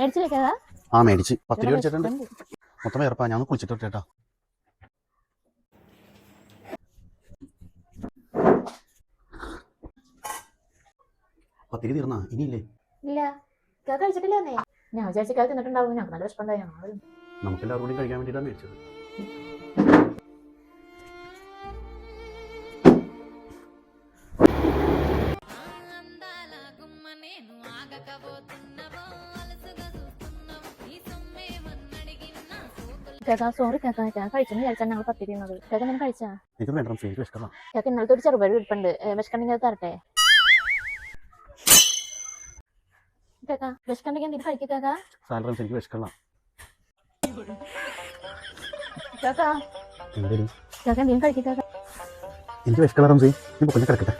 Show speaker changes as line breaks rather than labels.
മേടിച്ചില്ലേ കേക്കാ
ആ മേടിച്ച് പത്ത് രൂപ അടിച്ചിട്ടുണ്ട് മൊത്തം വേർപ്പാ ഞാൻ ഒന്ന് കുളിച്ചിട്ട് ചേട്ടാ പത്തിരി തീർന്നാ ഇനിയില്ലേ
ഇല്ല കേക്ക് കഴിച്ചിട്ടില്ലെന്നേ ഞാൻ വിചാരിച്ച കേക്ക് തിന്നിട്ടുണ്ടാവും ഞങ്ങൾക്ക് നല്ല വിഷമമുണ്ടായി ഞങ്ങൾ
നമുക്കെല്ലാവരും കൂടി കഴിക്കാൻ വേണ്ടിയിട്ടാണ് മേടിച്ചത്
అందాల
കേക്കാ സോറി കേക്കാ ഞാൻ കഴിച്ചെന്ന് വിചാരിച്ചാണ് ഞങ്ങൾ പത്തിരി തിന്നത് കേക്ക് കഴിച്ചാ?
എനിക്ക് വേണ്ട
കേക്ക് ഇന്നലത്തെ ഒരു ചെറുപഴം ഇരിപ്പുണ്ട് വിഷക്കണ്ടെങ്കിൽ അത് തരട്ടെ? കേക്കാ വിശക്കണ്ടെങ്കിൽ എന്തെങ്കിലും കഴിക്കുക കേക്കാ
സാലറി എനിക്ക് വിഷക്കല്ല
കേക്കാ കേക്ക് കഴിക്കുക കേക്കാ
എനിക്ക് വിഷക്കണം റംസി. നീ പൊക്കഞ്ഞ കിടക്കട്ടെ.